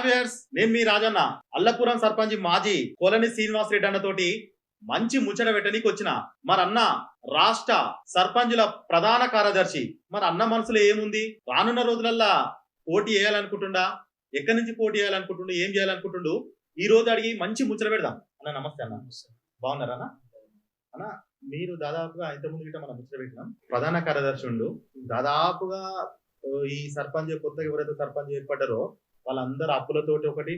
Hi viewers నేను మీ రాజన్న అల్లపురం సర్పంచ్ మాజీ కొలని శ్రీనివాస్ రెడ్డి అన్న తోటి మంచి ముచ్చట పెట్టనీకి వచ్చిన మరి అన్న రాష్ట్ర సర్పంచుల ప్రధాన కార్యదర్శి. మరి అన్న మనసులో ఏముంది? రానున్న రోజులల్లా పోటీ వేయాలనుకుంటుండా? ఎక్కడి నుంచి పోటీ చేయాలనుకుంటుండు ఏం చేయాలనుకుంటుండు? ఈ రోజు అడిగి మంచి ముచ్చట పెడదాం. అన్న నమస్తే అన్న. బాగున్నారా అన్న? అన్న మీరు దాదాపుగా ఇంతకుముందు గిట్ట మనం ముచ్చట పెట్టినాం. ప్రధాన కార్యదర్శి ఉండు. దాదాపుగా ఈ సర్పంచ్ కొత్తగా ఎవరైతే సర్పంచ్ ఏర్పడ్డారో వాళ్ళందరూ అప్పులతోటి ఒకటి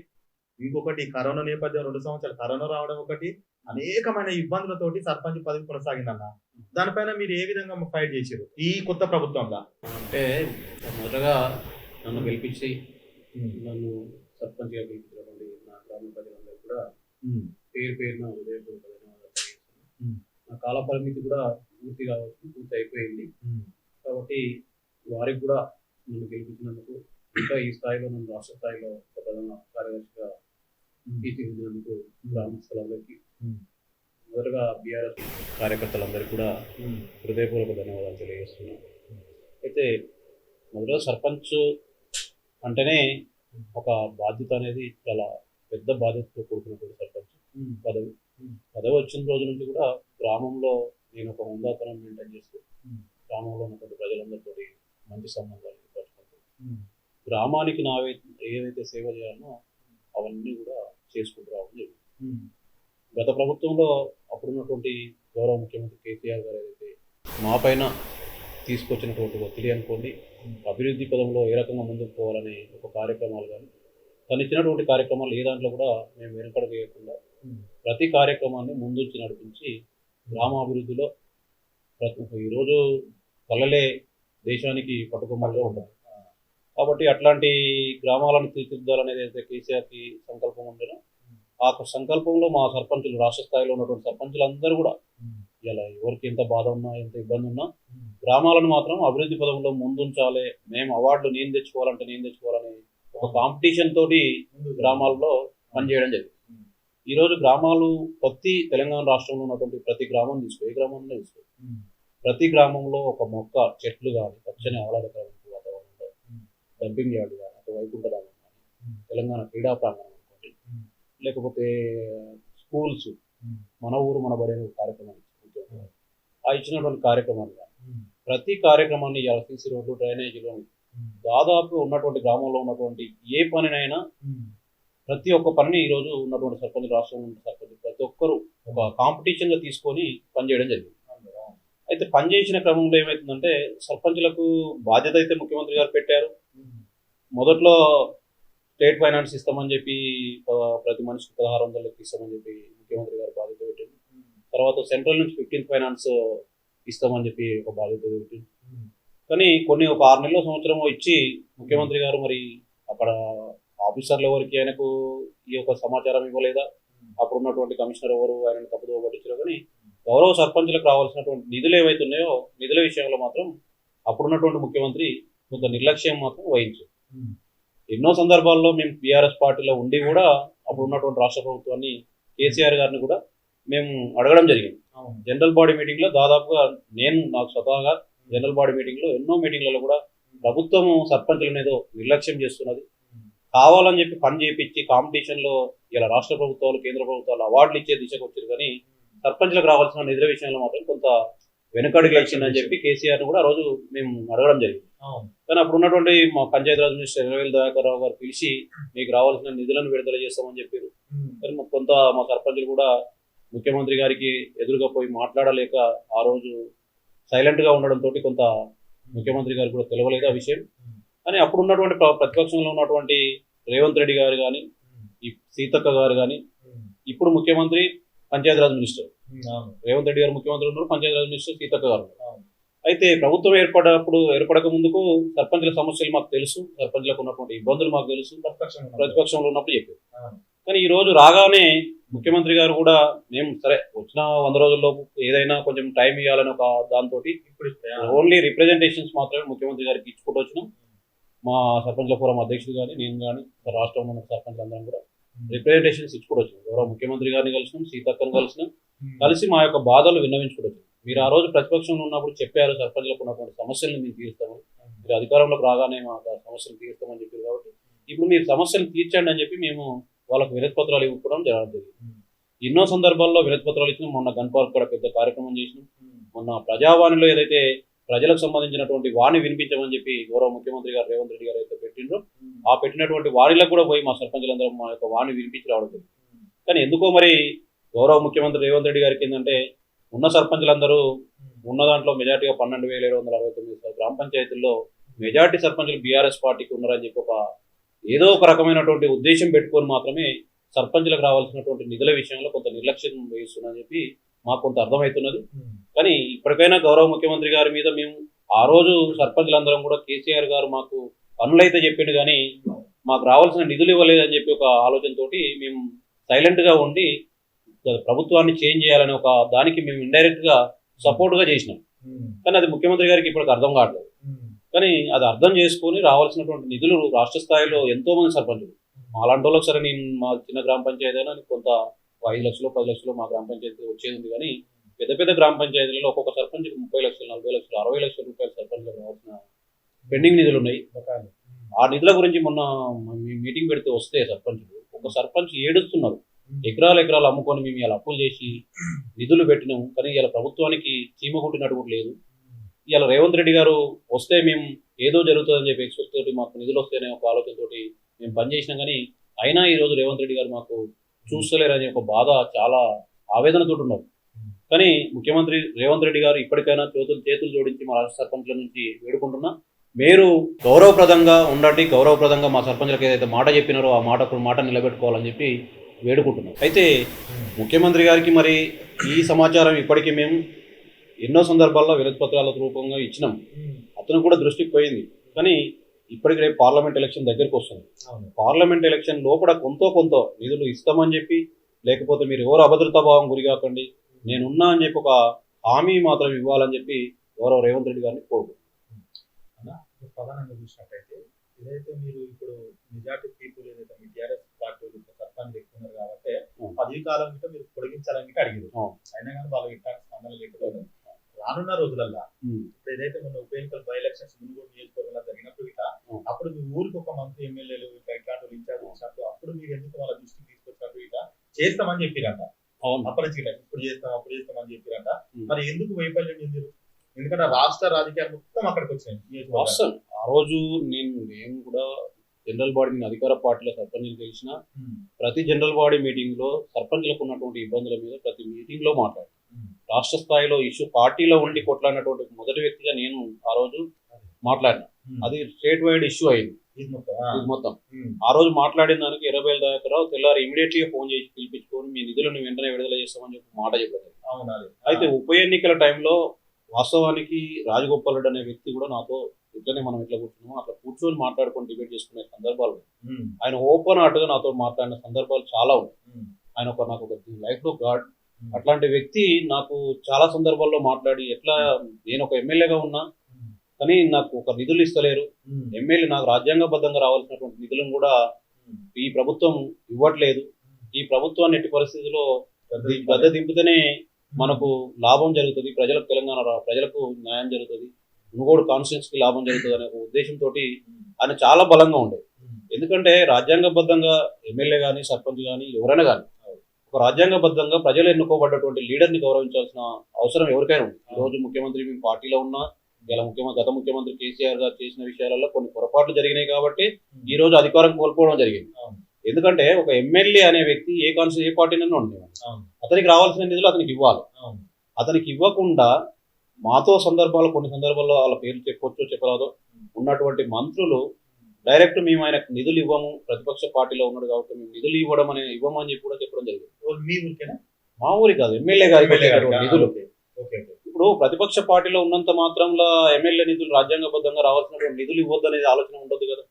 ఇంకొకటి కరోనా నేపథ్యం రెండు సంవత్సరాలు కరోనా రావడం ఒకటి అనేకమైన ఇబ్బందులతోటి సర్పంచ్ పదవి కొనసాగిందన్న. దానిపైన మీరు ఏ విధంగా ఫైట్ చేశారు ఈ కొత్త ప్రభుత్వంలో? అంటే మొదటగా నన్ను గెలిపించి నన్ను సర్పంచ్గా గెలిపించినటువంటి నా గ్రామ ప్రజలందరూ కూడా పేరు పేరున. నా కాల పరిమితి కూడా పూర్తి కావచ్చు పూర్తి అయిపోయింది. కాబట్టి వారికి కూడా నన్ను గెలిపించినందుకు ఇంకా ఈ స్థాయిలో నన్ను రాష్ట్ర స్థాయిలో ఒక ప్రధాన కార్యదర్శిగా తీర్చిదిద్దినందుకు గ్రామస్తులందరికీ. మొదటగా బీఆర్ఎస్ కార్యకర్తలందరికీ కూడా హృదయపూర్వక ధన్యవాదాలు తెలియజేస్తున్నాను. అయితే మొదట సర్పంచ్ అంటేనే ఒక బాధ్యత అనేది చాలా పెద్ద బాధ్యతతో కూడుకున్నటువంటి సర్పంచ్ పదవి. పదవి వచ్చిన రోజు నుంచి కూడా గ్రామంలో నేను ఒక హుందాతనం మెయింటైన్ చేస్తూ. గ్రామంలో ఉన్నటువంటి ప్రజలందరితో మంచి సంబంధాలు ఏర్పరచుకుంటూ గ్రామానికి నావే ఏదైతే సేవ చేయాలనో అవన్నీ కూడా చేసుకుంటూ రావడం జరిగింది. గత ప్రభుత్వంలో అప్పుడున్నటువంటి గౌరవ ముఖ్యమంత్రి కేసీఆర్ గారు ఏదైతే మా పైన తీసుకొచ్చినటువంటి ఒత్తిడి అనుకోండి అభివృద్ధి పదంలో ఏ రకంగా ముందుకు పోవాలనే ఒక కార్యక్రమాలు కానీ తను ఇచ్చినటువంటి కార్యక్రమాలు ఏ దాంట్లో కూడా మేము వెనుకడ వేయకుండా ప్రతి కార్యక్రమాన్ని ముందుంచి నడిపించి గ్రామాభివృద్ధిలో ప్రతి ఈరోజు కళ్ళలే దేశానికి పట్టుకొమ్మలుగా ఉంటాయి కాబట్టి అట్లాంటి గ్రామాలను తీర్చిదిద్దాలనేది అయితే కేసీఆర్కి సంకల్పం ఉండేనో? ఆ సంకల్పంలో మా సర్పంచులు రాష్ట్ర స్థాయిలో ఉన్నటువంటి సర్పంచులు అందరూ కూడా ఇలా ఎవరికి ఎంత బాధ ఉన్నా ఎంత ఇబ్బంది ఉన్నా గ్రామాలను మాత్రం అభివృద్ధి పదంలో ముందుంచాలి మేము అవార్డులు నేను తెచ్చుకోవాలంటే నేను తెచ్చుకోవాలని ఒక కాంపిటీషన్ తోటి గ్రామాల్లో పనిచేయడం జరిగింది. ఈ రోజు గ్రామాలు ప్రతి తెలంగాణ రాష్ట్రంలో ఉన్నటువంటి ప్రతి గ్రామం తీసుకో ఏ గ్రామంలో తీసుకో. ప్రతి గ్రామంలో ఒక మొక్క చెట్లు కానీ పచ్చని వాతావరణంలో డంపింగ్ యార్డు కానీ ఒక వైకుంఠధామం కానీ తెలంగాణ క్రీడా ప్రాంగణం అనుకోండి. లేకపోతే స్కూల్స్ మన ఊరు మన బడి అనే కార్యక్రమం. ఆ ఇచ్చినటువంటి కార్యక్రమాలు కానీ ప్రతి కార్యక్రమాన్ని సీసీ రోడ్లు డ్రైనేజీలు దాదాపు ఉన్నటువంటి గ్రామంలో ఉన్నటువంటి ఏ పనినైనా ప్రతి ఒక్క పనిని ఈ రోజు ఉన్నటువంటి సర్పంచ్ రాష్ట్రంలో ఉన్న సర్పంచ్ ప్రతి ఒక్కరు ఒక కాంపిటీషన్గా తీసుకొని పనిచేయడం జరిగింది. అయితే పనిచేసిన క్రమంలో ఏమైతుందంటే సర్పంచులకు బాధ్యత అయితే ముఖ్యమంత్రి గారు పెట్టారు. మొదట్లో స్టేట్ ఫైనాన్స్ ఇస్తామని చెప్పి ప్రతి మనిషికి పదహారు వందలు ఇస్తామని చెప్పి ముఖ్యమంత్రి గారు బాధ్యత పెట్టింది. తర్వాత సెంట్రల్ నుంచి ఫిఫ్టీన్ ఫైనాన్స్ ఇస్తామని చెప్పి ఒక బాధ్యత పెట్టింది. కానీ కొన్ని ఒక ఆరు నెలల సంవత్సరం ఇచ్చి ముఖ్యమంత్రి గారు మరి అక్కడ ఆఫీసర్లు ఎవరికి ఆయనకు ఈ యొక్క సమాచారం ఇవ్వలేదా? అప్పుడు ఉన్నటువంటి కమిషనర్ ఎవరు ఆయన తప్పుదో పట్టించారు కానీ గౌరవ సర్పంచులకు రావాల్సినటువంటి నిధులు ఏవైతే ఉన్నాయో నిధుల విషయంలో మాత్రం అప్పుడున్నటువంటి ముఖ్యమంత్రి కొంత నిర్లక్ష్యం మాత్రం వహించారు. ఎన్నో సందర్భాల్లో మేము బీఆర్ఎస్ పార్టీలో ఉండి కూడా అప్పుడు ఉన్నటువంటి రాష్ట్ర ప్రభుత్వాన్ని కేసీఆర్ గారిని కూడా మేము అడగడం జరిగింది. జనరల్ బాడీ మీటింగ్లో దాదాపుగా నేను నాకు స్వతహాగా జనరల్ బాడీ మీటింగ్లో ఎన్నో మీటింగ్లలో కూడా ప్రభుత్వం సర్పంచులను ఏదో నిర్లక్ష్యం చేస్తున్నది. కావాలని చెప్పి పని చేపించి కాంపిటీషన్లో ఇలా రాష్ట్ర ప్రభుత్వాలు కేంద్ర ప్రభుత్వాలు అవార్డులు ఇచ్చే దిశకు వచ్చారు కానీ సర్పంచులకు రావాల్సిన నిధుల విషయంలో మాత్రం కొంత వెనుకడుగు వచ్చిందని చెప్పి కేసీఆర్ను కూడా ఆ రోజు మేము అడగడం జరిగింది. కానీ అప్పుడు ఉన్నటువంటి మా పంచాయతీరాజ్ మినిస్టర్ ఎర్రవేల్ దయాకర్ రావు గారు పిలిచి మీకు రావాల్సిన నిధులను విడుదల చేస్తామని చెప్పారు. కానీ కొంత మా సర్పంచులు కూడా ముఖ్యమంత్రి గారికి ఎదురుగా పోయి మాట్లాడలేక ఆ రోజు సైలెంట్గా ఉండడంతో కొంత ముఖ్యమంత్రి గారికి కూడా తెలియలేదు ఆ విషయం. కానీ అప్పుడు ఉన్నటువంటి ప్ర- ప్రతిపక్షంలో ఉన్నటువంటి రేవంత్ రెడ్డి గారు కానీ ఈ సీతక్క గారు కానీ ఇప్పుడు ముఖ్యమంత్రి పంచాయతీరాజ్ మినిస్టర్. రేవంత్ రెడ్డి గారు ముఖ్యమంత్రి ఉన్నారు పంచాయతీరాజ్ మినిస్టర్ సీతక్క గారు. అయితే ప్రభుత్వం ఏర్పడప్పుడు ఏర్పడక ముందుకు సర్పంచుల సమస్యలు మాకు తెలుసు సర్పంచులకు ఉన్నటువంటి ఇబ్బందులు మాకు తెలుసు ప్రతిపక్షంలో ఉన్నప్పుడు చెప్పారు. కానీ ఈ రోజు రాగానే ముఖ్యమంత్రి గారు కూడా మేము సరే వచ్చిన వంద రోజుల్లోపు ఏదైనా కొంచెం టైం ఇవ్వాలని ఒక దాంతో ఓన్లీ రిప్రజెంటేషన్స్ మాత్రమే ముఖ్యమంత్రి గారికి ఇచ్చుకుంటూ వచ్చినాం. మా సర్పంచ్ల ఫోరం అధ్యక్షుడు కానీ నేను కానీ రాష్ట్రంలో ఉన్న సర్పంచ్ అందరం కూడా రిప్రజెంటేషన్స్ ఇచ్చుకుంటూ వచ్చినాం గౌరవ ముఖ్యమంత్రి గారిని కలిసినాం సీతక్కను కలిసినాం కలిసి మా యొక్క బాధలు విన్నవించుకుంటూ వచ్చినాం మీరు ఆ రోజు ప్రతిపక్షంలో ఉన్నప్పుడు చెప్పారు సర్పంచ్లకు ఉన్నటువంటి సమస్యలను మేము తీరుస్తామని. మీరు అధికారంలోకి రాగానే మా సమస్యలు తీరుస్తామని చెప్పారు కాబట్టి ఇప్పుడు మీరు సమస్యలు తీర్చండి అని చెప్పి మేము వాళ్ళకు వినతి పత్రాలు ఇవ్వడం జరుగుతుంది ఎన్నో సందర్భాల్లో వినతి పత్రాలు ఇచ్చినాం. మొన్న గన్ పార్క్ కూడా పెద్ద కార్యక్రమం చేసినాం. మొన్న ప్రజావాణిలో ఏదైతే ప్రజలకు సంబంధించినటువంటి వాణి వినిపించమని చెప్పి గౌరవ ముఖ్యమంత్రి గారు రేవంత్ రెడ్డి గారు అయితే పెట్టిండ్రో. ఆ పెట్టినటువంటి వాణిలకు కూడా పోయి మా సర్పంచులందరూ మా యొక్క వాణి వినిపించి రావడం. కానీ ఎందుకో మరి గౌరవ ముఖ్యమంత్రి రేవంత్ రెడ్డి గారికి ఏంటంటే ఉన్న సర్పంచులందరూ ఉన్న దాంట్లో మెజార్టీగా పన్నెండు వేల ఏడు వందల అరవై తొమ్మిది గ్రామ పంచాయతీల్లో మెజార్టీ సర్పంచులు బీఆర్ఎస్ పార్టీకి ఉన్నారని చెప్పి ఒక ఏదో ఒక రకమైనటువంటి ఉద్దేశం పెట్టుకొని మాత్రమే సర్పంచులకు రావాల్సినటువంటి నిధుల విషయంలో కొంత నిర్లక్ష్యం వహిస్తుందని చెప్పి మాకు కొంత అర్థమవుతున్నది కానీ ఇప్పటికైనా గౌరవ ముఖ్యమంత్రి గారి మీద మేము ఆ రోజు సర్పంచులందరం కూడా కేసీఆర్ గారు మాకు పనులైతే చెప్పిండు కానీ మాకు రావాల్సిన నిధులు ఇవ్వలేదని చెప్పి ఒక ఆలోచనతోటి మేము సైలెంట్గా ఉండి ప్రభుత్వాన్ని చేంజ్ చేయాలని ఒక దానికి మేము ఇండైరెక్ట్గా సపోర్ట్గా చేసినాం కానీ అది ముఖ్యమంత్రి గారికి ఇప్పటికి అర్థం కావట్లేదు. కానీ అది అర్థం చేసుకొని రావాల్సినటువంటి నిధులు రాష్ట్ర స్థాయిలో ఎంతో మంది సర్పంచులు. అలాంటి వాళ్ళకి సరే నేను మా చిన్న గ్రామ పంచాయతీ అయినా కొంత ఐదు లక్షలు పది లక్షలు మా గ్రామ పంచాయతీ వచ్చేది ఉంది కానీ పెద్ద పెద్ద గ్రామ పంచాయతీలలో ఒక్కొక్క సర్పంచ్కి ముప్పై లక్షలు నలభై లక్షలు అరవై లక్షల రూపాయలు సర్పంచ్లకు రావాల్సిన పెండింగ్ నిధులు ఉన్నాయి. ఆ నిధుల గురించి మొన్న మీటింగ్ పెడితే వస్తే సర్పంచులు ఒక సర్పంచ్ ఏడుస్తున్నారు. ఎకరాలు ఎకరాలు అమ్ముకొని మేము ఇలా అప్పులు చేసి నిధులు పెట్టినాము కానీ ఇలా ప్రభుత్వానికి చీమ కుట్టినట్టు కూడా లేదు. ఇలా రేవంత్ రెడ్డి గారు వస్తే మేము ఏదో జరుగుతుందని చెప్పి ఎక్స్పెక్ట్ తోటి మాకు నిధులు వస్తేనే ఒక ఆలోచనతోటి మేము పనిచేసినాం కానీ అయినా ఈ రోజు రేవంత్ రెడ్డి గారు మాకు చూస్తలేరని ఒక బాధ చాలా ఆవేదనతో ఉన్నారు కానీ ముఖ్యమంత్రి రేవంత్ రెడ్డి గారు ఇప్పటికైనా చేతులు చేతులు జోడించి మా రాష్ట్ర సర్పంచ్ల నుంచి వేడుకుంటున్నా మీరు గౌరవప్రదంగా ఉండండి గౌరవప్రదంగా మా సర్పంచ్లకు ఏదైతే మాట చెప్పినారో ఆ మాట మాట నిలబెట్టుకోవాలని చెప్పి వేడుకుంటున్నాం. అయితే ముఖ్యమంత్రి గారికి మరి ఈ సమాచారం ఇప్పటికీ మేము ఎన్నో సందర్భాల్లో వినతి పత్రాల రూపంగా ఇచ్చినాం. అతను కూడా దృష్టికి పోయింది. కానీ ఇప్పటికి రేపు పార్లమెంట్ ఎలక్షన్ దగ్గరికి వస్తుంది. పార్లమెంట్ ఎలక్షన్ లోపల కొంత కొంత నిధులు ఇస్తామని చెప్పి లేకపోతే మీరు ఎవరు అభద్రతా భావం గురి కాకండి నేనున్నా అని చెప్పి ఒక హామీ మాత్రం ఇవ్వాలని చెప్పి గౌరవ రేవంత్ రెడ్డి గారిని ఇప్పుడు ప్రధానంగా చూసినట్టయితే ఏదైతే మీరు ఇప్పుడు మెజార్టీ పీపుల్ ఏదైతే మీ టీఆర్ఎస్ పార్టీ వాళ్ళు సర్పంచ్ ఎక్కుతున్నారు కాబట్టి. పదవి కాలం గిట్ట మీరు పొడిగించాలని అడిగారు. అయినా కానీ వాళ్ళకి ఇట్లాంటి స్పందన లేకపోవడం రానున్న రోజులల్లో ఇప్పుడు ఏదైతే మన ఉప ఎన్నికల బై ఎలక్షన్స్ మునుగోడు నియోజకవర్గంలో జరిగినప్పుడు ఇట్లా అవును. అప్పుడు మీ ఊరికి ఒక మంత్రి ఎమ్మెల్యేలు ఇట్లా ఇట్లాంటి ఇన్ఛార్జ్ అప్పుడు మీరు ఎందుకు వాళ్ళ దృష్టికి తీసుకొచ్చినప్పుడు ఇట్లా చేస్తామని చెప్పిరంట అవును ఇట్లా ఇప్పుడు చేస్తాం అప్పుడు చేస్తామని చెప్పిరంట. మరి ఎందుకు వైఫల్యం చెందిరు ఎందుకంటే రాష్ట్ర రాజకీయాలు మొత్తం అక్కడికి వచ్చినాయి నియోజకవర్గానికి. వాస్తవం ఆ రోజు నేను నేను కూడా జనరల్ బాడీ నేను అధికార పార్టీలో సర్పంచ్ తెలిసిన ఉం. ప్రతి జనరల్ బాడీ మీటింగ్లో సర్పంచ్లకు ఉన్నటువంటి ఇబ్బందుల మీద ప్రతి మీటింగ్లో మాట్లాడాను ఉం. రాష్ట్ర స్థాయిలో ఇష్యూ పార్టీలో ఉండి కొట్లాడినటువంటి మొదటి వ్యక్తిగా నేను ఆ రోజు మాట్లాడినా. అది స్టేట్ వైడ్ ఇష్యూ అయింది మొత్తం ఆ. రోజు మాట్లాడిన దానికి ఇరవై దాకా తెల్లారి ఇమీడియట్గా ఫోన్ చేసి పిలిపించుకొని మీ నిధులను వెంటనే విడుదల చేస్తామని చెప్పి మాట చెప్పారు. అయితే ఉప ఎన్నికల టైంలో వాస్తవానికి రాజగోపాల్ రెడ్డి అనే వ్యక్తి కూడా నాతో ఇట్లనే మనం ఇట్లా కూర్చున్నాము అట్లా కూర్చొని మాట్లాడుకొని డిబేట్ చేసుకునే సందర్భాలు. ఆయన ఓపెన్గా నాతో మాట్లాడిన సందర్భాలు చాలా ఉన్నాయి. ఆయన ఒక నాకు ఒక లైఫ్లో గాడ్. అట్లాంటి వ్యక్తి నాకు చాలా సందర్భాల్లో మాట్లాడి ఎట్లా నేను ఒక ఎమ్మెల్యేగా ఉన్నా. కానీ నాకు ఒక నిధులు ఇస్తలేరు. ఎమ్మెల్యే నాకు రాజ్యాంగబద్ధంగా రావాల్సినటువంటి నిధులను కూడా. ఈ ప్రభుత్వం ఇవ్వట్లేదు. ఈ ప్రభుత్వాన్ని ఎట్టి పరిస్థితుల్లో గద్దె దింపితేనే. మనకు లాభం జరుగుతుంది. ప్రజలకు తెలంగాణ ప్రజలకు న్యాయం జరుగుతుంది. మునుగోడు కాన్స్టిట్యూన్స్కి లాభం జరుగుతుంది అనే ఉద్దేశంతో. ఆయన చాలా బలంగా ఉండే. ఉం. ఎందుకంటే రాజ్యాంగబద్ధంగా ఎమ్మెల్యే కానీ సర్పంచ్ కానీ ఎవరైనా కానీ ఒక రాజ్యాంగబద్ధంగా ప్రజలు ఎన్నుకోబడ్డటువంటి లీడర్ని గౌరవించాల్సిన అవసరం ఎవరికైనా ఉంది. ఈ రోజు ముఖ్యమంత్రి మీ పార్టీలో ఉన్నా ఇలా ముఖ్యమంత్రి గత ముఖ్యమంత్రి కేసీఆర్ గారు చేసిన విషయాలలో కొన్ని పొరపాట్లు జరిగినాయి కాబట్టి ఈ రోజు అధికారం కోల్పోవడం జరిగింది. ఎందుకంటే ఒక ఎమ్మెల్యే అనే వ్యక్తి ఏ కాన్స్టి ఏ పార్టీనైనా ఉండేవాడు అవును. అతనికి రావాల్సిన నిధులు అతనికి ఇవ్వాలి. అతనికి ఇవ్వకుండా మాతో సందర్భాలు కొన్ని సందర్భాల్లో వాళ్ళ పేర్లు చెప్పొచ్చో చెప్పరాదో ఉన్నటువంటి మంత్రులు డైరెక్ట్ మేము ఆయనకు నిధులు ఇవ్వము ప్రతిపక్ష పార్టీలో ఉన్నాడు కాబట్టి మేము నిధులు ఇవ్వడం అనే ఇవ్వము అని చెప్పి కూడా చెప్పడం జరిగింది మీ ఊరికేనా మా ఊరి కాదు ఎమ్మెల్యే? వచ్చేటటువంటి నిధులు. Okay okay. ఇప్పుడు ప్రతిపక్ష పార్టీలో ఉన్నంత మాత్రంలో ఎమ్మెల్యే నిధులు రాజ్యాంగబద్ధంగా రావాల్సినటువంటి నిధులు ఇవ్వద్దు అనేది ఆలోచన ఉండదు కదా.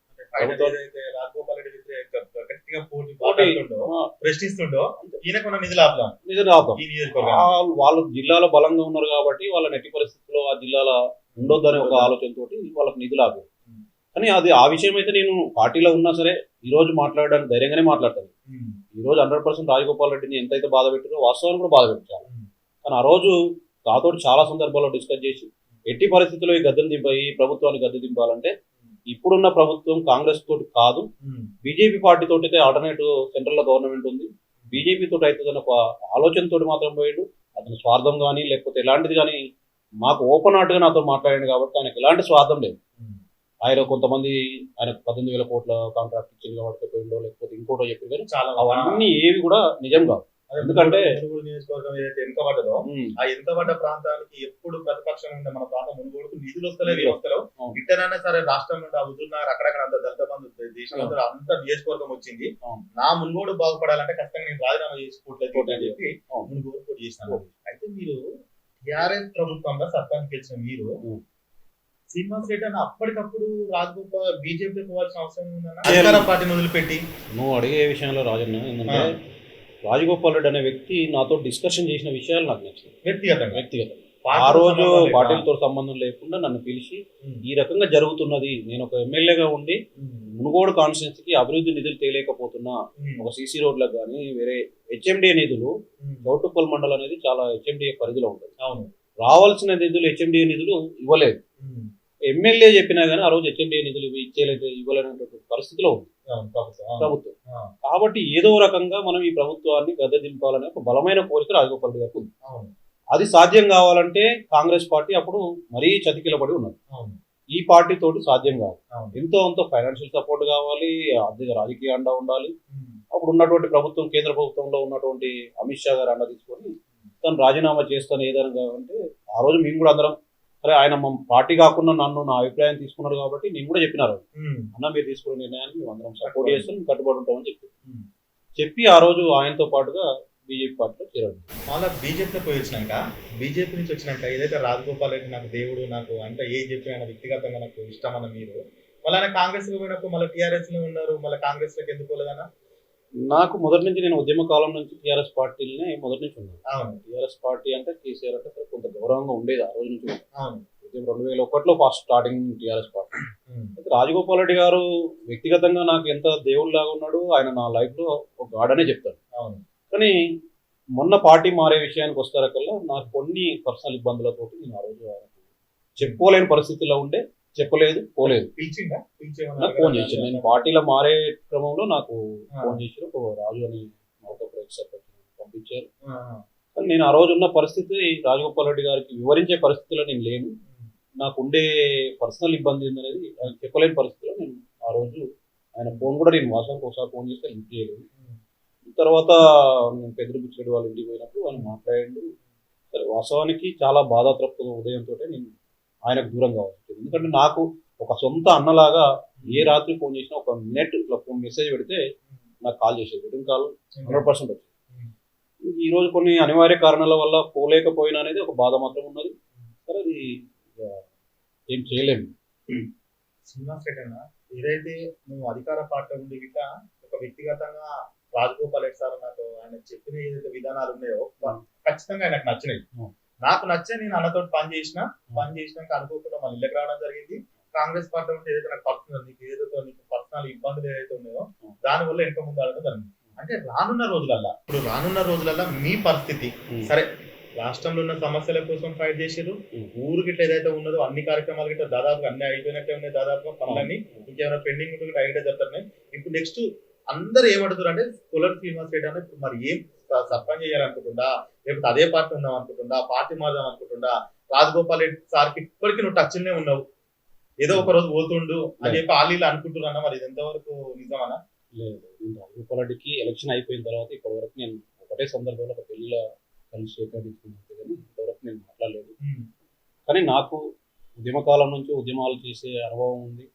ప్రశ్నిస్తుండో ఈయనకున్న నిధులు ఆపుదాం. నిధులు ఆపం ఈ నియోజకవర్గం. వాళ్ళు జిల్లాలో బలంగా ఉన్నారు కాబట్టి వాళ్ళ నెట్టి పరిస్థితుల్లో ఆ జిల్లాలో ఉండొద్దనే ఒక ఆలోచనతోటి వాళ్ళకి నిధులు ఆపారు. ఉం. కానీ అది ఆ విషయం అయితే నేను పార్టీలో ఉన్నా సరే ఈ రోజు మాట్లాడడానికి ధైర్యంగానే మాట్లాడతాను. ఈ రోజు హండ్రెడ్ పర్సెంట్ రాజగోపాల్ రెడ్డిని ఎంతైతే బాధ పెట్టారో వాస్తవాన్ని కూడా బాధ పెట్టారు. ఉం. కానీ ఆ రోజు నాతో చాలా సందర్భాల్లో డిస్కస్ చేసి ఎట్టి పరిస్థితుల్లో ఈ గద్దెను దింపాయి ప్రభుత్వాన్ని గద్దె దింపాలంటే ఇప్పుడున్న ప్రభుత్వం కాంగ్రెస్ తోటి కాదు. బీజేపీ పార్టీ తోటి అయితే ఆల్టర్నేటివ్ సెంట్రల్లో గవర్నమెంట్ ఉంది. బీజేపీ తోటి అయితే ఒక ఆలోచనతో మాత్రం పోయాడు. అతని స్వార్థం కానీ లేకపోతే ఎలాంటిది కానీ మాకు ఓపెన్గా నాతో మాట్లాడాడు కాబట్టి ఆయనకు ఎలాంటి స్వార్థం లేదు. ఆయన కొంతమంది ఆయన పద్దెనిమిది వేల కోట్ల కాంట్రాక్ట్ ఇచ్చింది కాబట్టి పోయిండో లేకపోతే ఇంకోటో చెప్పారు కానీ చాలా అవన్నీ ఏవి కూడా నిజం కాదు ఎందుకంటే- మునుగోడు నియోజకవర్గం ఏదైతే వెనుకబడ్డదో ఉమ్, ఆ వెనుకబడ్డ ప్రాంతానికి ఎప్పుడు ప్రతిపక్షం ఉండే మన ప్రాంతం మునుగోడుకు నిధులు వస్తలేదు వస్తలేవు. ఇట్టనైనా సరే రాష్ట్రం నుండి ఆ హుజూర్నగర్ అక్కడక్కడ అంత దళిత బంధు దేశంలో అంత నియోజకవర్గం వచ్చింది. నా మునుగోడు బాగుపడాలంటే ఖచ్చితంగా నేను రాజీనామా చేసుకోవట్లేదు అని చెప్పి. మునుగోడు పోటీ చేసినాను అయితే మీరు టిఆర్ఎస్ ప్రభుత్వంలో సర్పంచ్ గెలిచిన మీరు. శ్రీనివాస్ రెడ్డి అన్న అప్పటికప్పుడు రాజగోపాల్ బీజేపీ పోవాల్సిన అవసరం ఉందన్న అధికార వదిలిపెట్టి నువ్వు అడిగే విషయంలో రాజన్న ఆ. రాజగోపాల్ రెడ్డి అనే వ్యక్తి నాతో డిస్కషన్ చేసిన విషయాలు నాకు నచ్చింది వ్యక్తిగతంగా వ్యక్తిగతం ఆ రోజు. పార్టీలతో సంబంధం లేకుండా నన్ను పిలిచి. ఈ రకంగా జరుగుతున్నది నేను ఒక ఎమ్మెల్యేగా ఉండి. మునుగోడు కాన్స్టిట్యున్సీకి అభివృద్ధి నిధులు తేలేకపోతున్నా. ఒక సీసీ రోడ్లకు కానీ వేరే హెచ్ఎండిఏ నిధులు ఉం. చౌటుప్పల్ మండలం అనేది చాలా హెచ్ఎండిఏ పరిధిలో ఉంటుంది అవును రావాల్సిన నిధులు హెచ్ఎండిఏ నిధులు ఇవ్వలేదు. ఎమ్మెల్యే చెప్పినా కానీ ఆ రోజు హెచ్ఎండిఏ నిధులు ఇచ్చేలేదు ఇవ్వలేనటువంటి పరిస్థితిలో ఉంది ప్రభుత్వం. కాబట్టి ఏదో రకంగా మనం ఈ ప్రభుత్వాన్ని గద్దె దింపాలనే ఒక బలమైన కోరిక రాజగోపాల్ గారికి ఉంది. అది సాధ్యం కావాలంటే కాంగ్రెస్ పార్టీ అప్పుడు మరీ చతికిలబడి ఉన్నది. ఈ పార్టీ తోటి సాధ్యం కాదు. ఎంతో అంత ఫైనాన్షియల్ సపోర్ట్ కావాలి ఆర్థిక రాజకీయ అండ ఉండాలి. అప్పుడు ఉన్నటువంటి ప్రభుత్వం కేంద్ర ప్రభుత్వంలో ఉన్నటువంటి అమిత్ షా గారు అండ తీసుకొని తను రాజీనామా చేస్తాను ఏదైనా అంటే ఆ రోజు మేము కూడా అందరం సరే ఆయన మా పార్టీ కాకుండా నన్ను నా అభిప్రాయం తీసుకున్నాడు కాబట్టి నేను కూడా చెప్పినారు. అన్న మీరు తీసుకున్న నిర్ణయానికి మేము అందరం సపోర్ట్ చేస్తాం కట్టుబడి ఉంటామని చెప్పి. చెప్పి ఆ రోజు ఆయనతో పాటుగా బీజేపీ పార్టీలో చేరాడు. మళ్ళా బీజేపీలో పోయి వచ్చినాక బీజేపీ నుంచి వచ్చినాక ఏదైతే రాజగోపాల్ రెడ్డి నాకు దేవుడు నాకు అంటే ఏ చెప్పిన ఆయన వ్యక్తిగతంగా నాకు ఇష్టం అన్న మీరు మళ్ళీ ఆయన కాంగ్రెస్లో పోయినప్పుడు మళ్ళీ టీఆర్ఎస్లో ఉన్నారు మళ్ళీ కాంగ్రెస్లోకి ఎందుకు పోలేదన్న? నాకు మొదటి నుంచి నేను ఉద్యమ కాలం నుంచి టీఆర్ఎస్ పార్టీలనే మొదటి నుంచి ఉన్నాను. టీఆర్ఎస్ పార్టీ అంటే కేసీఆర్ అంటే కొంత గౌరవంగా ఉండేది ఆ రోజు నుంచి ఉద్యమం రెండు వేల ఒకటిలో ఫస్ట్ స్టార్టింగ్ టీఆర్ఎస్ పార్టీ. అయితే రాజగోపాల్ రెడ్డి గారు వ్యక్తిగతంగా నాకు ఎంత దేవుళ్ళలాగా ఉన్నాడు ఆయన నా లైఫ్లో ఒక గాడనే చెప్తాను అవును. కానీ మొన్న పార్టీ మారే విషయానికి వస్తారకల్లా నాకు కొన్ని పర్సనల్ ఇబ్బందులతో నేను ఆ రోజు చెప్పుకోలేని పరిస్థితిలో ఉండే చెప్పలేదు పోలేదు. పిలిచిందా నాకు ఫోన్ చేశాను నేను పార్టీలో మారే క్రమంలో నాకు. ఫోన్ చేసి ఒక రాజు అని ఒక పంపించారు. కానీ నేను ఆ రోజు ఉన్న పరిస్థితి రాజగోపాల్ రెడ్డి గారికి వివరించే పరిస్థితిలో నేను లేను. నాకు ఉండే పర్సనల్ ఇబ్బంది ఏందనేది ఆయన చెప్పలేని పరిస్థితిలో నేను ఆ రోజు ఆయన ఫోన్ కూడా నేను వాసానికి ఒకసారి ఫోన్ చేస్తే లిఫ్ట్ చేయలేదు. తర్వాత నేను పెద్దలు పిచ్చిరెడ్డి వాళ్ళ ఇంటికి పోయినప్పుడు ఆయన మాట్లాడిండు సరే వాస్తవానికి చాలా బాధాతృప్త ఉదయంతో నేను ఆయనకు దూరం కావాల్సి వచ్చింది ఎందుకంటే నాకు ఒక సొంత అన్నలాగా ఏ రాత్రి ఫోన్ చేసినా ఒక నెట్ ఇట్లా ఫోన్ మెసేజ్ పెడితే నాకు కాల్ చేసేది. రిటర్న్ కాల్ హండ్రెడ్ పర్సెంట్ వచ్చింది. ఈ రోజు కొన్ని అనివార్య కారణాల వల్ల పోలేకపోయినా అనేది ఒక బాధ మాత్రం ఉన్నది. సరే అది ఏం చేయలేము. రెడ్డి అన్న ఏదైతే నువ్వు అధికార పార్టీ ఉండి గిట్ట ఒక వ్యక్తిగతంగా రాజగోపాల్ రెడ్డి సార్ నాకు ఆయన చెప్పిన ఏదైతే విధానాలు ఉన్నాయో ఖచ్చితంగా ఆయనకు నచ్చినాయి. నాకు నచ్చే నేను అన్నతో పని చేసిన పని చేసినాక అనుకోకుండా మన ఇళ్ళకి రావడం జరిగింది. కాంగ్రెస్ పార్టీ ఉంటే ఏదైతే నాకు పర్సనల్ నీకు ఏదైతే నీకు పర్సనల్ ఇబ్బందులు ఏదైతే ఉన్నాయో. దాని వల్ల వెనక ముందు అడగడం జరిగింది. అంటే రానున్న రోజులల్లా ఇప్పుడు రానున్న రోజులల్లా మీ పరిస్థితి. సరే రాష్ట్రంలో ఉన్న సమస్యల కోసం ఫైట్ చేసారు. ఊరు గిట్ల ఏదైతే ఉన్నదో అన్ని కార్యక్రమాలు గిట్ల దాదాపుగా అన్ని అయిపోయినట్టే ఉన్నాయి దాదాపుగా. పనులన్నీ ఇంకేమైనా పెండింగ్ ఉంటే కూడా ఐడియా జరుగుతున్నాయి. ఇప్పుడు నెక్స్ట్ అందరు ఏమడుగుతారు అంటే కులర్ అన్న ఇప్పుడు మరి ఏం సర్పంచ్ చేయాలనుకుంటుందా? లేకపోతే అదే పార్టీ ఉందాం అనుకుంటుందా? పార్టీ మారుదాం అనుకుంటుందా? రాజగోపాల్ రెడ్డి సార్కి ఇప్పటికీ నువ్వు టచ్లోనే ఉన్నావు. ఏదో ఒక రోజు పోతుండు అని చెప్పి వాళ్ళు అనుకుంటున్నా మరి ఇది ఎంతవరకు నిజమనా? లేదు. రాజగోపాల్ రెడ్డికి ఎలక్షన్ అయిపోయిన తర్వాత ఇప్పటి వరకు నేను ఒకటే సందర్భంలో ఒక పెళ్ళిలో కలిసి సేకరించుకున్నాను కానీ ఇంతవరకు నేను మాట్లాడలేదు. కానీ నాకు ఉద్యమకాలం నుంచి ఉద్యమాలు చేసే అనుభవం ఉంది.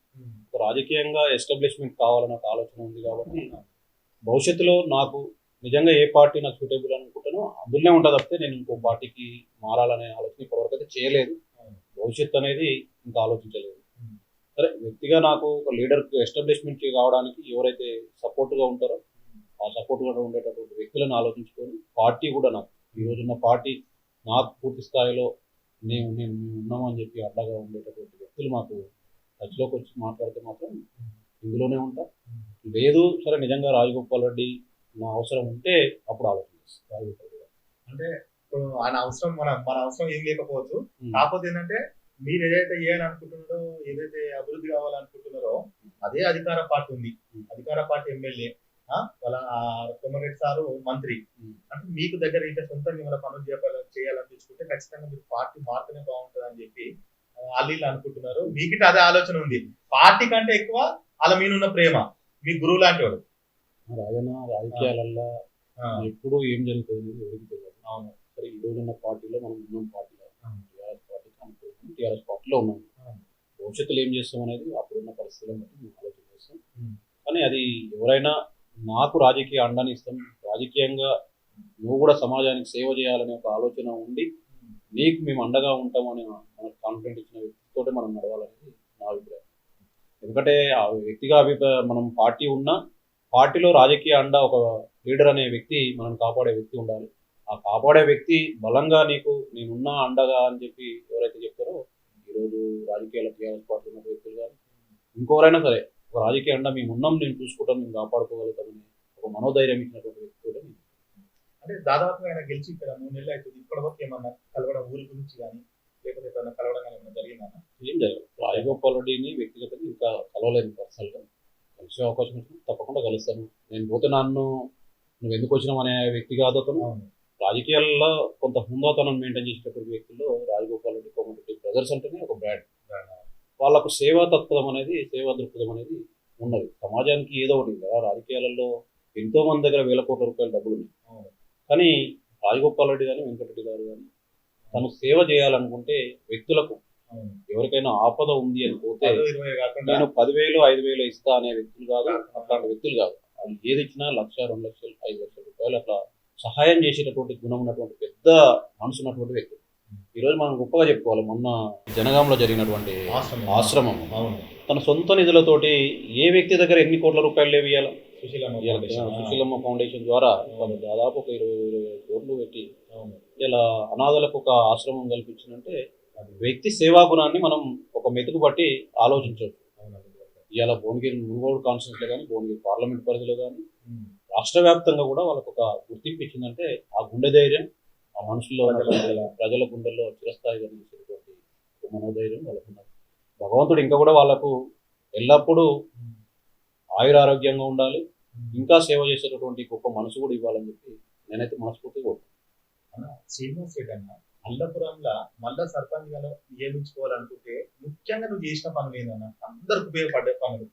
రాజకీయంగా ఎస్టాబ్లిష్మెంట్ కావాలన్న ఆలోచన ఉంది కాబట్టి భవిష్యత్తులో నాకు నిజంగా ఏ పార్టీ నాకు సూటబుల్ అనుకుంటానో అందులోనే ఉంటుంది తప్పితే నేను ఇంకో పార్టీకి మారాలనే ఆలోచన ఇప్పటివరకు అయితే చేయలేదు. భవిష్యత్తు అనేది ఇంకా ఆలోచించలేదు. సరే వ్యక్తిగా నాకు ఒక లీడర్ ఎస్టాబ్లిష్మెంట్ కావడానికి ఎవరైతే సపోర్ట్గా ఉంటారో ఆ సపోర్ట్గా ఉండేటటువంటి వ్యక్తులను ఆలోచించుకొని పార్టీ కూడా నాకు ఈ రోజున్న పార్టీ నాకు పూర్తి స్థాయిలో నేను నేను ఉన్నామని చెప్పి అడ్డగా ఉండేటటువంటి వ్యక్తులు మాకు టచ్లోకి వచ్చి మాట్లాడితే మాత్రం ఇందులోనే ఉంటా. లేదు సరే నిజంగా రాజగోపాల్ రెడ్డి నా అవసరం ఉంటే అప్పుడు గారు. అంటే ఇప్పుడు ఆయన అవసరం మన మన అవసరం ఏం లేకపోవచ్చు. కాకపోతే ఏంటంటే మీరు ఏదైతే చేయాలని అనుకుంటున్నారో ఏదైతే అభివృద్ధి కావాలనుకుంటున్నారో అదే అధికార పార్టీ ఉంది. అధికార పార్టీ ఎమ్మెల్యే వాళ్ళ కొమ్మరెడ్డి సారు మంత్రి. అంటే మీకు దగ్గర ఇంకా సొంతంగా ఏమైనా పనులు చేయాలని చేయాలనిపించుకుంటే ఖచ్చితంగా మీరు పార్టీ మారుతూనే బాగుంటుంది అని చెప్పి వీళ్ళు అనుకుంటున్నారు. మీకిట అదే ఆలోచన ఉంది. పార్టీ కంటే ఎక్కువ వాళ్ళ మీనున్న ప్రేమ. మీ గురువు లాంటి వాడు. రాజన్న రాజకీయాలల్లో ఎప్పుడు ఏం జరుగుతుంది ఎవరికి తెలియదు. అవును. సరే ఈ రోజున్న పార్టీలో మనం ఉన్నాం పార్టీలో. టీఆర్ఎస్ పార్టీకి అనుకుంటున్నాం టీఆర్ఎస్ పార్టీలో ఉన్నాం. భవిష్యత్తులో ఏం చేస్తాం అనేది అప్పుడున్న పరిస్థితులను బట్టి మేము ఆలోచన చేస్తాం. కానీ అది ఎవరైనా నాకు రాజకీయ అండాన్ని ఇస్తాం రాజకీయంగా నువ్వు కూడా సమాజానికి సేవ చేయాలనే ఒక ఆలోచన ఉండి నీకు మేము అండగా ఉంటామని మనకు కాన్ఫిడెంట్ ఇచ్చిన వ్యక్తితోటే మనం నడవాలనేది నా అభిప్రాయం. ఎందుకంటే ఆ వ్యక్తిగా అభిప్రాయ మనం పార్టీ ఉన్నా పార్టీలో రాజకీయ అండ ఒక లీడర్ అనే వ్యక్తి మనం కాపాడే వ్యక్తి ఉండాలి. ఆ కాపాడే వ్యక్తి బలంగా నీకు నేనున్నా అండగా అని చెప్పి ఎవరైతే చెప్తారో ఈరోజు రాజకీయాల టీఆర్ఎస్ పార్టీ ఉన్న వ్యక్తులు కానీ ఇంకోరైనా సరే ఒక రాజకీయ అండ మేము ఉన్నాం నేను చూసుకుంటాం మేము కాపాడుకోగలుగుతామని ఒక మనోధైర్యం ఇచ్చినటువంటి వ్యక్తి కూడా నేను. అంటే దాదాపుగా ఆయన గెలిచి ఇక్కడ మూడు నెలలు అవుతుంది ఇప్పటి వరకు ఏమన్నా కలవడం ఊరి గురించి కానీ లేకపోతే కలవడం కానీ ఏమన్నా జరిగిందా? ఏం జరగదు. రాజగోపాల్ రెడ్డిని వ్యక్తిగతంగా ఇంకా కలవలేదు పర్సనల్గా కలిసే అవకాశం వచ్చింది తప్పకుండా కలుస్తాను. నేను పోతే నన్ను నువ్వు ఎందుకు వచ్చినావు అనే వ్యక్తి కాదు అతను. రాజకీయాల్లో కొంత హుందాతనం మెయింటైన్ చేసేటటువంటి వ్యక్తుల్లో రాజగోపాల్ రెడ్డి కోమటిరెడ్డి బ్రదర్స్ అంటేనే ఒక బ్రాండ్ వాళ్ళకు సేవా తత్పదం అనేది సేవా దృక్పథం అనేది ఉన్నది. సమాజానికి ఏదో ఒకటి కదా రాజకీయాలలో ఎంతో మంది దగ్గర వేల కోట్ల రూపాయల డబ్బులు ఉన్నాయి. కానీ రాజగోపాల్ రెడ్డి కానీ వెంకటరెడ్డి గారు కానీ తను సేవ చేయాలనుకుంటే వ్యక్తులకు ఎవరికైనా ఆపద ఉంది అని పోతే నేను పదివేలు ఐదు వేలు ఇస్తా అనే వ్యక్తులు కాదు అట్లాంటి వ్యక్తులు కాదు. వాళ్ళు ఏది ఇచ్చినా లక్ష రెండు లక్షలు ఐదు లక్షల రూపాయలు అట్లా సహాయం చేసేటటువంటి గుణం ఉన్నటువంటి పెద్ద మనసు ఉన్నటువంటి వ్యక్తి ఈ రోజు మనం గొప్పగా చెప్పుకోవాలి మొన్న జనగాంలో జరిగినటువంటి ఆశ్రమం. తన సొంత నిధులతోటి ఏ వ్యక్తి దగ్గర ఎన్ని కోట్ల రూపాయలు లేవు ఇవ్వాలి సుశీలమ్మ ఫౌండేషన్. సుశీలమ్మ ఫౌండేషన్ ద్వారా వాళ్ళు దాదాపు ఒక ఇరవై ఇరవై కోట్లు పెట్టి ఇలా అనాథలకు ఒక ఆశ్రమం కల్పించినంటే వ్యక్తి సేవా గుణాన్ని మనం ఒక మెతుకు బట్టి ఆలోచించవచ్చు ఇవాళ భువనగిరి మునుగోడు కాన్స్టిట్యూన్సీలో కానీ భువనగిరి పార్లమెంట్ పరిధిలో కానీ. రాష్ట్ర వ్యాప్తంగా కూడా వాళ్ళకు ఒక గుర్తింపు ఇచ్చిందంటే ఆ గుండె ధైర్యం ఆ మనుషుల్లో ప్రజల గుండెల్లో చిరస్థాయిగా నిలిచేటువంటి మనోధైర్యం వాళ్ళకు భగవంతుడు ఇంకా కూడా వాళ్ళకు ఎల్లప్పుడూ ఆయురారోగ్యంగా ఉండాలి ఇంకా సేవ చేసేటటువంటి గొప్ప మనసు కూడా ఇవ్వాలని చెప్పి నేనైతే మనస్ఫూర్తిగా కోరుకుంటున్నాను. అన్న శ్రీనివాస్ రెడ్డి అన్న అల్లపురంలో మళ్ళా సర్పంచ్గా నియమించుకోవాలనుకుంటే ముఖ్యంగా నువ్వు చేసిన పనులు ఏందన్న? అందరికి ఉపయోగపడే పనులు.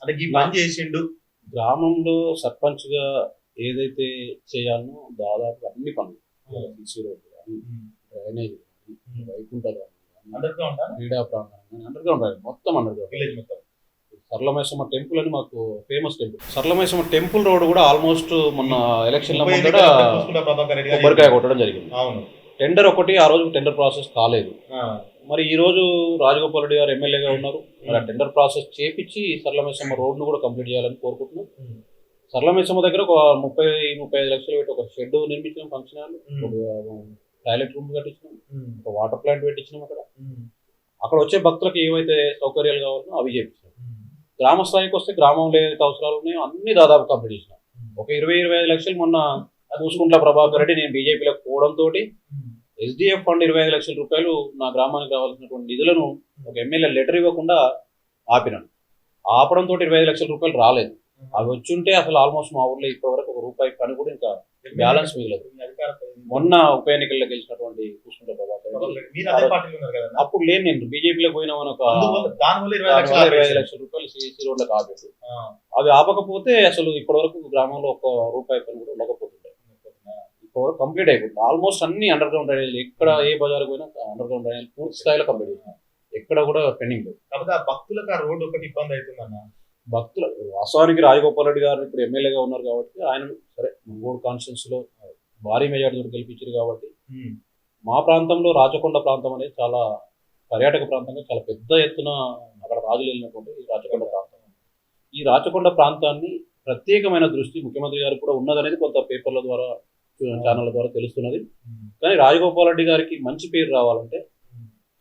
అంటే ఈ పని చేసిండు. గ్రామంలో సర్పంచ్గా ఏదైతే చేయాలనో దాదాపు అన్ని పనులు. సిసి రోడ్డు కానీ డ్రైనేజ్ కానీ వైకుంఠ ధామం కానీ అండర్ గ్రౌండ్ క్రీడా ప్రాంగణం కానీ అండర్ గ్రౌండ్ డ్రైవ్ మొత్తం అండర్ గ్రౌండ్ విలేజ్ మొత్తం. సరళమేశ్వర టెంపుల్ అని మాకు famous temple. Saralameshwara temple road కూడా ఆల్మోస్ట్ మొన్న రెడ్డి గారు కొబ్బరికాయ కొట్టడం జరిగింది. అవును. టెండర్ ఒకటి ఆ రోజు టెండర్ ప్రాసెస్ కాలేదు. మరి ఈ రోజు రాజగోపాల్ రెడ్డి గారు ఎమ్మెల్యేగా ఉన్నారు. మరి ఆ టెండర్ ప్రాసెస్ చేపించి సరళమేశ్వర రోడ్ను కూడా కంప్లీట్ చేయాలని కోరుకుంటున్నాం. ఉమ్, సరళమేశ్వర దగ్గర ఒక ముప్పై ముప్పై ఐదు లక్షలు పెట్టి ఒక షెడ్ నిర్మించిన ఫంక్షన్ హాల్ టాయిలెట్ రూమ్ కట్టించినాం ఒక వాటర్ ప్లాంట్ పెట్టించినాం అక్కడ. అక్కడ వచ్చే భక్తులకు ఏవైతే సౌకర్యాలు కావాలో అవి చేపించినాం ఉమ్, గ్రామ స్థాయికి వస్తే గ్రామంలో ఏదైతే అవసరాలు ఉన్నాయో అన్ని దాదాపు కంప్లీట్ చేసినాం. ఒక ఇరవై ఇరవై ఐదు లక్షలు మొన్న చూసుకుంట్ల ప్రభాకర్ రెడ్డి నేను బీజేపీలోకి పోవడంతో ఎస్డిఎఫ్ ఫండ్ ఇరవై ఐదు లక్షల రూపాయలు నా గ్రామానికి కావాల్సినటువంటి నిధులను ఒక ఎమ్మెల్యే లెటర్ ఇవ్వకుండా ఆపినాను. ఆపడంతో ఇరవై ఐదు లక్షల రూపాయలు రాలేదు. అవి వచ్చుంటే అసలు ఆల్మోస్ట్ మా ఊర్లో ఇప్పటివరకు ఒక రూపాయి పని కూడా ఇంకా బ్యాలెన్స్ మిగలదు. మొన్న ఉప ఎన్నికల్లో గెలిచినటువంటి కూర్చుంటే ప్రభాకర్ అప్పుడు లేని నేను బీజేపీలో పోయినామని ఒక ఇరవై ఐదు. లక్షల రూపాయలు సిఎస్సి రోడ్లకు ఆపేసి అవి ఆపకపోతే అసలు ఇప్పటివరకు గ్రామంలో ఒక రూపాయి పని కూడా ఉండకపోతుండే ఇప్పటివరకు కంప్లీట్ అయిపోతుంది ఆల్మోస్ట్ అన్ని అండర్ గ్రౌండ్ డ్రైనేజ్ ఎక్కడ ఏ బజార్ పోయినా అండర్ గ్రౌండ్ డ్రైనేజ్ పూర్తి స్థాయిలో కంప్లీట్ అయిపోయింది ఎక్కడ కూడా పెండింగ్ లేదు. కాకపోతే ఆ భక్తులకు ఆ రోడ్డు ఒకటి ఇబ్బంది అవుతుందన్న. భక్తులు వాస్తవానికి రాజగోపాల్ రెడ్డి గారు ఇప్పుడు ఎమ్మెల్యేగా ఉన్నారు కాబట్టి ఆయన సరే ముంగోడు కాన్స్టిట్యూన్స్లో భారీ మెజార్టీతో గెలిపించారు కాబట్టి ఉమ్, మా ప్రాంతంలో రాచకొండ ప్రాంతం అనేది చాలా పర్యాటక ప్రాంతంగా చాలా పెద్ద ఎత్తున అక్కడ రాజులు వెళ్ళినటువంటి ఈ రాచకొండ ప్రాంతం. ఈ రాచకొండ ప్రాంతాన్ని ప్రత్యేకమైన దృష్టి ముఖ్యమంత్రి గారికి కూడా ఉన్నదనేది కొంత పేపర్ల ద్వారా ఛానళ్ళ ద్వారా తెలుస్తున్నది కానీ రాజగోపాల్ రెడ్డి గారికి మంచి పేరు రావాలంటే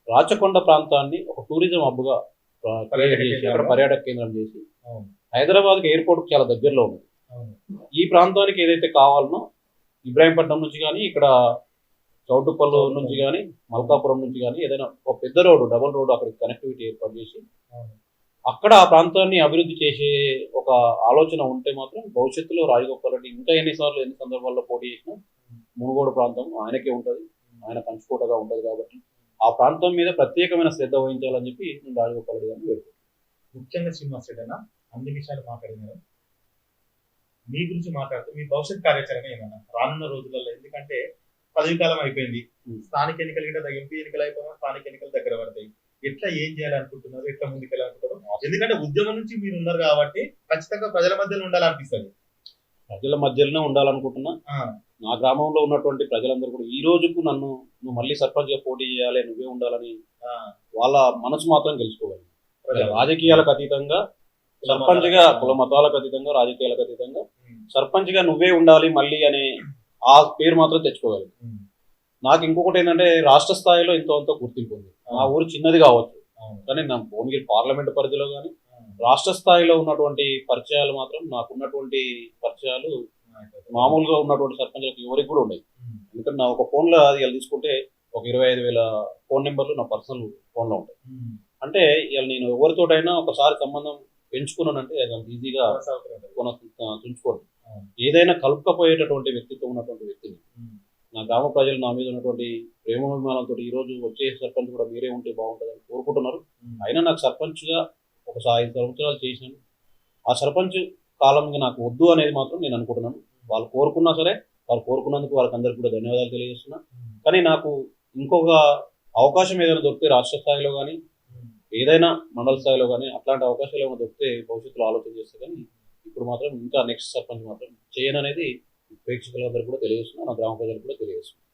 రాచకొండ ప్రాంతాన్ని ఒక టూరిజం హబ్గా చేసి అక్కడ పర్యాటక కేంద్రం చేసి. హైదరాబాద్ ఎయిర్పోర్ట్ చాలా దగ్గరలో ఉంది. ఈ ప్రాంతానికి ఏదైతే కావాలనో ఇబ్రాహీంపట్నం నుంచి కానీ ఇక్కడ చౌటుప్పల్ నుంచి కానీ మల్కాపురం నుంచి కానీ ఏదైనా ఒక పెద్ద రోడ్డు డబుల్ రోడ్డు అక్కడికి కనెక్టివిటీ ఏర్పాటు చేసి. అక్కడ ఆ ప్రాంతాన్ని అభివృద్ధి చేసే ఒక ఆలోచన ఉంటే మాత్రం భవిష్యత్తులో రాజగోపాల్ రెడ్డి ఇంకా ఎన్నిసార్లు ఎన్ని సందర్భాల్లో పోటీ చేసినా మునుగోడు ప్రాంతం ఆయనకే ఉంటుంది. ఆయన కంచుకోటగా ఉంటుంది కాబట్టి ఆ ప్రాంతం మీద ప్రత్యేకమైన శ్రద్ధ వహించాలని చెప్పి నేను రాజగోపాల్ రెడ్డి గారిని వేడుకుంటున్నాను. ముఖ్యంగా శ్రీనివాస్ రెడ్డి అన్న అన్ని విషయాలు మాట్లాడినారు మీ గురించి మాట్లాడుతూ మీ భవిష్యత్ కార్యాచరణ ఏమన్నా? రానున్న రోజులలో ఎందుకంటే పదవి కాలం అయిపోయింది. స్థానిక ఎన్నికలు కూడా ఎంపీ ఎన్నికలు అయిపోయినా స్థానిక ఎన్నికలు దగ్గర పడతాయి. ఎట్లా ఏం చేయాలనుకుంటున్నారు? ఎట్లా ముందుకెళ్ళాలనుకుంటున్నారు? ఎందుకంటే ఉద్యమం నుంచి మీరు ఉన్నారు కాబట్టి ఖచ్చితంగా ప్రజల మధ్యలో ఉండాలనిపిస్తుంది. ప్రజల మధ్యలోనే ఉండాలనుకుంటున్నా. నా గ్రామంలో ఉన్నటువంటి ప్రజలందరూ కూడా ఈ రోజుకు నన్ను నువ్వు మళ్ళీ సర్పంచ్గా పోటీ చేయాలి నువ్వే ఉండాలని వాళ్ళ మనసు మాత్రం గెలుచుకోవాలి. రాజకీయాలకు అతీతంగా సర్పంచ్గా కుల మతాలకు అతీతంగా రాజకీయాలకు అతీతంగా ఉమ్, సర్పంచ్గా నువ్వే ఉండాలి మళ్ళీ అనే ఆ పేరు మాత్రం తెచ్చుకోవాలి. నాకు ఇంకొకటి ఏంటంటే రాష్ట్ర స్థాయిలో ఇంతో గుర్తింపు ఉంది. నా ఊరు చిన్నది కావచ్చు. కానీ నా భువనగిరి పార్లమెంట్ పరిధిలో కానీ రాష్ట్ర స్థాయిలో ఉన్నటువంటి పరిచయాలు మాత్రం నాకు ఉన్నటువంటి పరిచయాలు మామూలుగా ఉన్నటువంటి సర్పంచ్లకు ఎవరికి కూడా ఉన్నాయి ఎందుకంటే నా ఒక ఫోన్లో అది ఇలా తీసుకుంటే ఒక ఇరవై ఐదు వేల ఫోన్ నెంబర్లు నా పర్సనల్ ఫోన్లో ఉంటాయి. అంటే ఇలా నేను ఎవరితోటైనా ఒకసారి సంబంధం పెంచుకున్నానంటే అది అంత ఈజీగా అవును. ఏదైనా కలుపుకపోయేటటువంటి వ్యక్తిత్వం ఉన్నటువంటి వ్యక్తిని నా గ్రామ ప్రజలు నా మీద ఉన్నటువంటి ప్రేమాభిమానంతో ఈ రోజు వచ్చే సర్పంచ్ కూడా మీరే ఉంటే బాగుంటుందని కోరుకుంటున్నారు. అయినా నాకు సర్పంచ్గా ఒక ఐదు సంవత్సరాలు చేసినాను ఆ సర్పంచ్ కాలంగా నాకు వద్దు అనేది మాత్రం నేను అనుకుంటున్నాను. వాళ్ళు కోరుకున్నా సరే వాళ్ళు కోరుకున్నందుకు వాళ్ళకి అందరికీ కూడా ధన్యవాదాలు తెలియజేస్తున్నా. కానీ నాకు ఇంకొక అవకాశం ఏదైనా దొరికితే రాష్ట్ర స్థాయిలో కానీ. ఏదైనా మండల స్థాయిలో కానీ అట్లాంటి అవకాశాలు ఏమైనా దొరికితే భవిష్యత్తులో ఆలోచన చేస్తే కానీ ఇప్పుడు మాత్రం ఇంకా నెక్స్ట్ సర్పంచ్ మాత్రం చేయను అనేది ప్రేక్షకులందరూ కూడా తెలియజేస్తున్నా నా గ్రామ ప్రజలకు కూడా తెలియజేస్తున్నా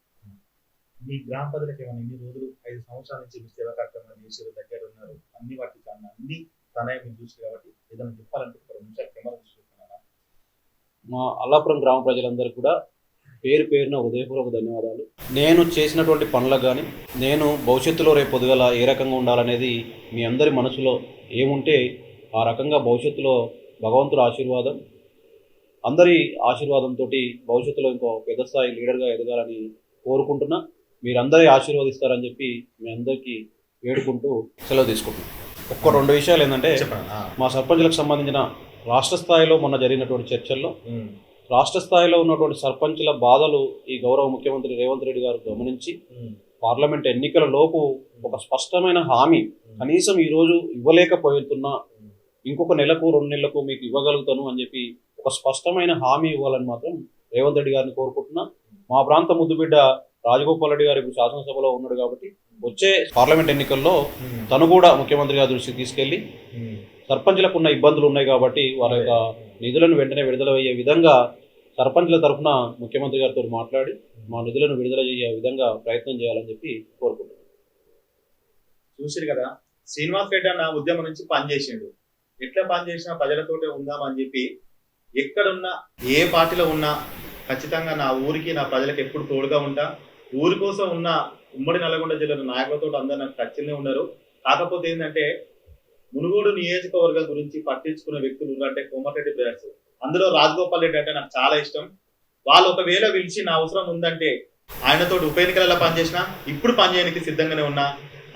మీ గ్రామ ప్రజలకు ఏమైనా ఇన్ని రోజులు ఐదు సంవత్సరాల నుంచి మీ సేవా కార్యక్రమాలు చేసారు దగ్గర ఉన్నారు అన్ని వాటి కన్నా అన్ని తనయ మీరు చూసి కాబట్టి ఏదైనా చెప్పాలంటే ఒక రెండు నిమిషాలు కెమెరా చూసుకుంటున్నారా మా అల్లాపురం గ్రామ ప్రజలందరికీ కూడా పేరు పేరున ఉదయపూర్వక ధన్యవాదాలు. నేను చేసినటువంటి పనులకు కానీ నేను భవిష్యత్తులో రేపు పొద్దుగల ఏ రకంగా ఉండాలనేది మీ అందరి మనసులో ఏముంటే ఆ రకంగా భవిష్యత్తులో భగవంతుడి ఆశీర్వాదం అందరి ఆశీర్వాదంతో భవిష్యత్తులో ఇంకో పెద్ద స్థాయి లీడర్గా ఎదగాలని కోరుకుంటున్నా. మీరందరి ఆశీర్వదిస్తారని చెప్పి మీ అందరికీ వేడుకుంటూ సెలవు తీసుకుంటున్నాను ఒక్క రెండు విషయాలు ఏంటంటే. మా సర్పంచులకు సంబంధించిన రాష్ట్ర స్థాయిలో మొన్న జరిగినటువంటి చర్చల్లో రాష్ట్ర స్థాయిలో ఉన్నటువంటి సర్పంచుల బాధలు ఈ గౌరవ ముఖ్యమంత్రి రేవంత్ రెడ్డి గారు గమనించి పార్లమెంట్ ఎన్నికల లోపు ఒక స్పష్టమైన హామీ కనీసం ఈ రోజు ఇవ్వలేకపోతున్నా ఇంకొక నెలకు రెండు నెలలకు మీకు ఇవ్వగలుగుతాను అని చెప్పి ఒక స్పష్టమైన హామీ ఇవ్వాలని మాత్రం రేవంత్ రెడ్డి గారిని కోరుకుంటున్నా. మా ప్రాంత ముద్దుబిడ్డ రాజగోపాల్ రెడ్డి గారు ఇప్పుడు శాసనసభలో ఉన్నాడు కాబట్టి వచ్చే పార్లమెంట్ ఎన్నికల్లో తను కూడా ముఖ్యమంత్రి గారి దృష్టికి తీసుకెళ్ళి. సర్పంచ్లకు ఉన్న ఇబ్బందులు ఉన్నాయి కాబట్టి వారి యొక్క నిధులను వెంటనే విడుదల అయ్యే విధంగా సర్పంచ్ల తరఫున ముఖ్యమంత్రి గారితో మాట్లాడి మా నిధులను విడుదల చేసే విధంగా ప్రయత్నం చేయాలని చెప్పి కోరుకుంటున్నాను చూసిరు కదా శ్రీనివాస్ రెడ్డి అన్న ఉద్యమం నుంచి పనిచేసిండు. ఎట్లా పనిచేసినా ప్రజలతోటే ఉందామని చెప్పి ఎక్కడున్నా ఏ పార్టీలో ఉన్నా ఖచ్చితంగా నా ఊరికి నా ప్రజలకు ఎప్పుడు తోడుగా ఉంటా. ఊరి కోసం ఉన్న ఉమ్మడి నల్గొండ జిల్లా నాయకులతో అందరు నాకు ఖచ్చితంగా ఉన్నారు కాకపోతే ఏంటంటే మునుగోడు నియోజకవర్గం గురించి పట్టించుకునే వ్యక్తులు ఉన్నారంటే కోమటిరెడ్డి బ్రదర్స్. అందులో రాజగోపాల్ రెడ్డి అంటే నాకు చాలా ఇష్టం. వాళ్ళు ఒకవేళ పిలిచి నా అవసరం ఉందంటే ఆయనతో ఉప ఎన్నికలలో పనిచేసిన ఇప్పుడు పనిచేయడానికి సిద్ధంగానే ఉన్నా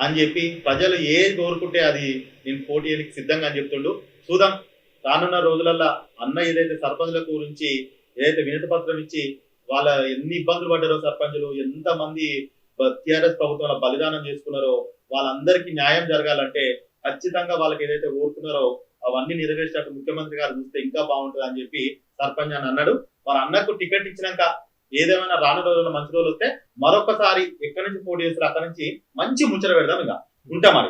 అని చెప్పి ప్రజలు ఏ కోరుకుంటే అది నేను పోటీ చేయడానికి సిద్ధంగా అని చెప్తుండు. చూద్దాం. రానున్న రోజులలో అన్న ఏదైతే సర్పంచుల గురించి ఏదైతే వినతి పత్రం ఇచ్చి వాళ్ళ ఎన్ని ఇబ్బందులు పడ్డారో సర్పంచులు ఎంత మంది టిఆర్ఎస్ ప్రభుత్వం బలిదానం చేసుకున్నారో వాళ్ళందరికీ న్యాయం జరగాలంటే ఖచ్చితంగా వాళ్ళకి ఏదైతే కోరుకున్నారో అవన్నీ నెరవేర్చినట్టు ముఖ్యమంత్రి గారు చూస్తే ఇంకా బాగుంటుంది అని చెప్పి సర్పంచ్ అని అన్నాడు. మరి అన్నకు టికెట్ ఇచ్చినాక ఏదేమైనా రాను రోజుల్లో మంచి రోజులు వస్తే మరొకసారి ఎక్కడి నుంచి పోటీ చేస్తారు అక్కడి నుంచి మంచి ముచ్చట పెడదాం ఇంకా. ఉంటా మరి.